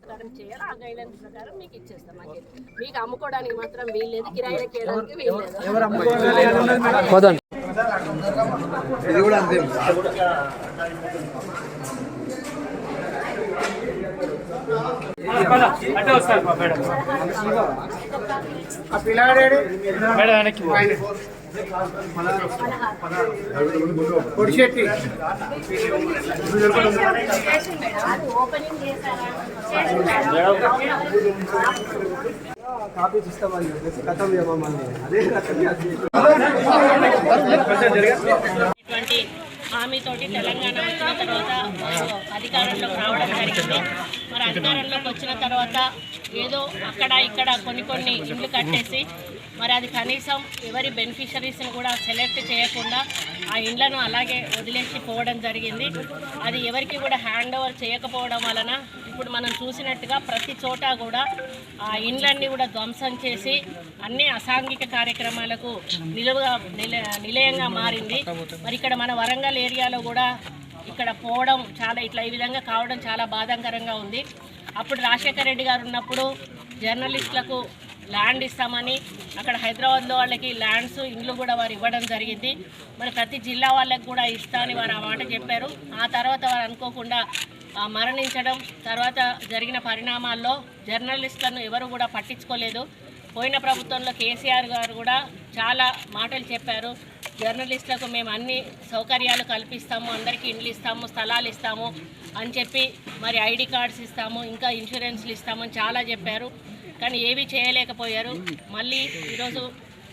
ప్రకారం చేయాలి ఆ గైడ్లైన్స్ ప్రకారం మీకు ఇచ్చేస్తాం మాకు మీకు అమ్ముకోవడానికి మాత్రం వీల్లేదు. కిరాయిలకి వేయడానికి వీల్లేదు ఇది కూడా అంతే. పొడిచెట్టి ఓపెనింగ్ చేశారా కాపీ ఇస్తామని చెప్పేసి కథం మమ్మల్ని అదే రకంగా హామీతోటి తెలంగాణ వచ్చిన తర్వాత అధికారంలోకి రావడం జరిగింది. మరి అధికారంలోకి వచ్చిన తర్వాత ఏదో అక్కడ ఇక్కడ కొన్ని కొన్ని ఇండ్లు కట్టేసి మరి అది కనీసం ఎవరి బెనిఫిషరీస్ని కూడా సెలెక్ట్ చేయకుండా ఆ ఇండ్లను అలాగే వదిలేసి పోవడం జరిగింది. అది ఎవరికి కూడా హ్యాండ్ ఓవర్ చేయకపోవడం వలన ఇప్పుడు మనం చూసినట్టుగా ప్రతి చోట కూడా ఆ ఇండ్లన్నీ కూడా ధ్వంసం చేసి అన్ని అసాంఘిక కార్యక్రమాలకు నిలువుగా నిల నిలయంగా మారింది. మరి ఇక్కడ మన వరంగల్ ఏరియాలో కూడా ఇక్కడ పోవడం చాలా ఇట్లా ఈ విధంగా కావడం చాలా బాధాకరంగా ఉంది. అప్పుడు రాజశేఖర రెడ్డి గారు ఉన్నప్పుడు జర్నలిస్టులకు ల్యాండ్ ఇస్తామని అక్కడ హైదరాబాద్లో వాళ్ళకి ల్యాండ్స్ ఇండ్లు కూడా వారు ఇవ్వడం జరిగింది. మరి ప్రతి జిల్లా వాళ్ళకి కూడా ఇస్తా అని వారు ఆ మాట చెప్పారు. ఆ తర్వాత వారు అనుకోకుండా మరణించడం తర్వాత జరిగిన పరిణామాల్లో జర్నలిస్టులను ఎవరు కూడా పట్టించుకోలేదు. పోయిన ప్రభుత్వంలో కేసీఆర్ గారు కూడా చాలా మాటలు చెప్పారు. జర్నలిస్టులకు మేము అన్ని సౌకర్యాలు కల్పిస్తాము అందరికీ ఇండ్లు ఇస్తాము స్థలాలు ఇస్తాము అని చెప్పి మరి ఐడి కార్డ్స్ ఇస్తాము ఇంకా ఇన్సూరెన్స్లు ఇస్తామని చాలా చెప్పారు. కానీ ఏవి చేయలేకపోయారు. మళ్ళీ ఈరోజు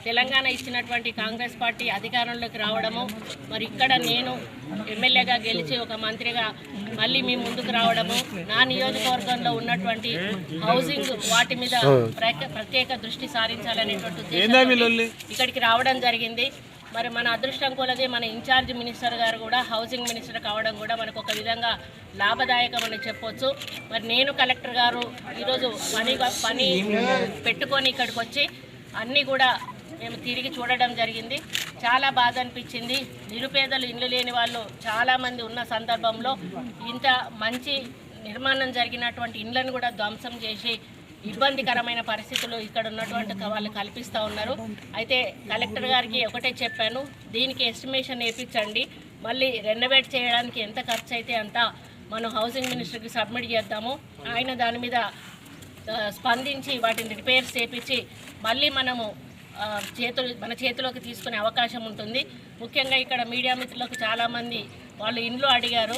తెలంగాణ ఇచ్చినటువంటి కాంగ్రెస్ పార్టీ అధికారంలోకి రావడము మరి ఇక్కడ నేను ఎమ్మెల్యేగా గెలిచి ఒక మంత్రిగా మళ్ళీ మీ ముందుకు రావడము నా నియోజకవర్గంలో ఉన్నటువంటి హౌసింగ్ వాటి మీద ప్రత్యేక- ప్రత్యేక దృష్టి సారించాలనేటువంటి ఉద్దేశంతో ఇక్కడికి రావడం జరిగింది. మరి మన అదృష్టం కొలది మన ఇన్ఛార్జ్ మినిస్టర్ గారు కూడా హౌసింగ్ మినిస్టర్ కావడం కూడా మనకు ఒక విధంగా లాభదాయకమని చెప్పొచ్చు. మరి నేను కలెక్టర్ గారు ఈరోజు పని పని పెట్టుకొని ఇక్కడికి వచ్చి అన్నీ కూడా మేము తిరిగి చూడడం జరిగింది. చాలా బాధ అనిపించింది. నిరుపేదలు ఇల్లు లేని వాళ్ళు చాలామంది ఉన్న సందర్భంలో ఇంత మంచి నిర్మాణం జరిగినటువంటి ఇండ్లను కూడా ధ్వంసం చేసి ఇబ్బందికరమైన పరిస్థితులు ఇక్కడ ఉన్నటువంటి వాళ్ళు కల్పిస్తూ ఉన్నారు. అయితే కలెక్టర్ గారికి ఒకటే చెప్పాను. దీనికి ఎస్టిమేషన్ వేయించండి మళ్ళీ రెనోవేట్ చేయడానికి ఎంత ఖర్చు అయితే అంత మనం హౌసింగ్ మినిస్టర్కి సబ్మిట్ చేద్దాము. ఆయన దాని మీద స్పందించి వాటిని రిపేర్స్ చేపించి మళ్ళీ మనము చేతులు మన చేతిలోకి తీసుకునే అవకాశం ఉంటుంది. ముఖ్యంగా ఇక్కడ మీడియా మిత్రులకు చాలామంది వాళ్ళు ఇండ్లు అడిగారు.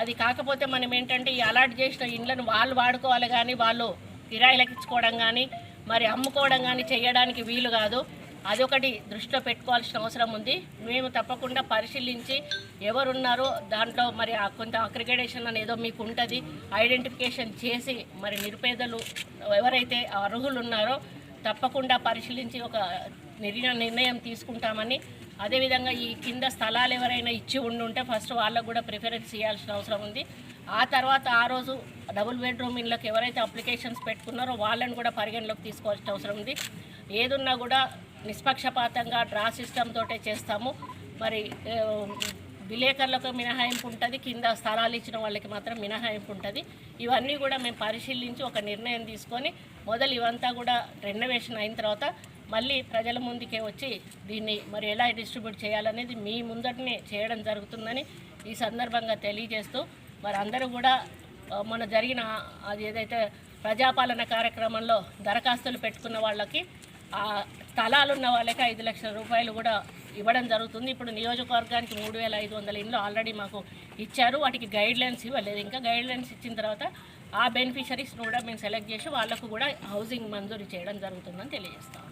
అది కాకపోతే మనం ఏంటంటే ఈ అలాట్ చేసిన ఇండ్లను వాళ్ళు వాడుకోవాలి కానీ వాళ్ళు కిరాయిలకు ఇచ్చుకోవడం కానీ మరి అమ్ముకోవడం కానీ చేయడానికి వీలు కాదు. అదొకటి దృష్టిలో పెట్టుకోవాల్సిన అవసరం ఉంది. మేము తప్పకుండా పరిశీలించి ఎవరున్నారో దాంట్లో మరి ఆ కొంత అక్రిగేషన్ అనేదో మీకు ఉంటుంది ఐడెంటిఫికేషన్ చేసి మరి నిరుపేదలు ఎవరైతే అర్హులు ఉన్నారో తప్పకుండా పరిశీలించి ఒక నిర్ణయం నిర్ణయం తీసుకుంటామని అదేవిధంగా ఈ కింద స్థలాలు ఎవరైనా ఇచ్చి ఉండి ఉంటే ఫస్ట్ వాళ్ళకు కూడా ప్రిఫరెన్స్ ఇవ్వాల్సిన అవసరం ఉంది. ఆ తర్వాత ఆ రోజు డబుల్ బెడ్రూమ్ ఇళ్ళకి ఎవరైతే అప్లికేషన్స్ పెట్టుకున్నారో వాళ్ళని కూడా పరిగణలోకి తీసుకోవాల్సిన అవసరం ఉంది. ఏదున్నా కూడా నిష్పక్షపాతంగా డ్రా సిస్టమ్ తోటే చేస్తాము. మరి విలేకరులకు మినహాయింపు ఉంటుంది కింద స్థలాలు ఇచ్చిన వాళ్ళకి మాత్రం మినహాయింపు ఉంటుంది ఇవన్నీ కూడా మేము పరిశీలించి ఒక నిర్ణయం తీసుకొని మొదలు ఇవంతా కూడా రెనోవేషన్ అయిన తర్వాత మళ్ళీ ప్రజల ముందుకే వచ్చి దీన్ని మరి ఎలా డిస్ట్రిబ్యూట్ చేయాలనేది మీ ముందటనే చేయడం జరుగుతుందని ఈ సందర్భంగా తెలియజేస్తూ మరి అందరూ కూడా మొన్న జరిగిన అది ఏదైతే ప్రజాపాలన కార్యక్రమంలో దరఖాస్తులు పెట్టుకున్న వాళ్ళకి ఆ స్థలాలు ఉన్న వాళ్ళకి ఐదు లక్షల రూపాయలు కూడా ఇవ్వడం జరుగుతుంది. ఇప్పుడు నియోజకవర్గానికి మూడు వేల ఐదు వందల ఇండ్లు ఆల్రెడీ మాకు ఇచ్చారు. వాటికి గైడ్ లైన్స్ ఇవ్వలేదు. ఇంకా గైడ్ లైన్స్ ఇచ్చిన తర్వాత ఆ బెనిఫిషరీస్ను కూడా మేము సెలెక్ట్ చేసి వాళ్ళకు కూడా హౌసింగ్ మంజూరు చేయడం జరుగుతుందని తెలియజేస్తాం